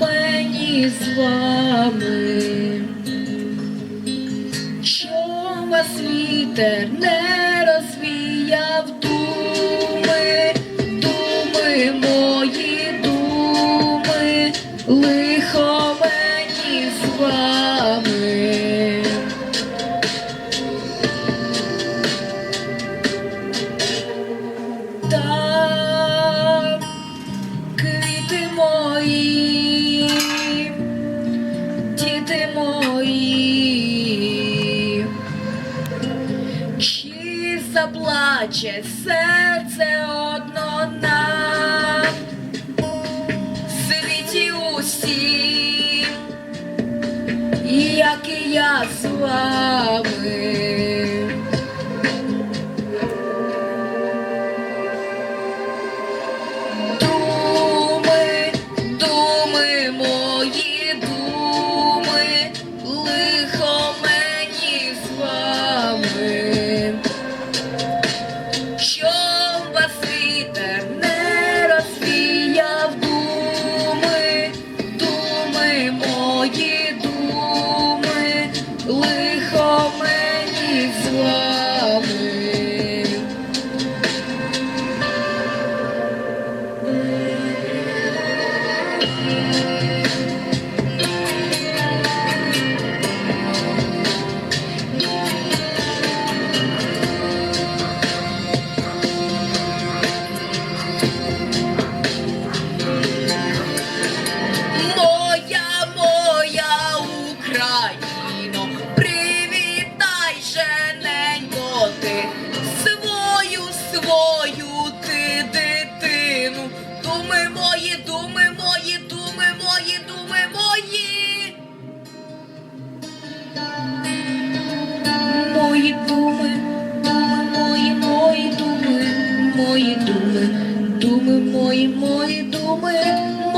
мені з вами. Чом вас вітер не розвіяв думи, думи мої думи, лихо мені з вами. Там квіти мої, заплаче серце одно нам в світі усім, як і я з вами. Думи, думи, мої мої думи.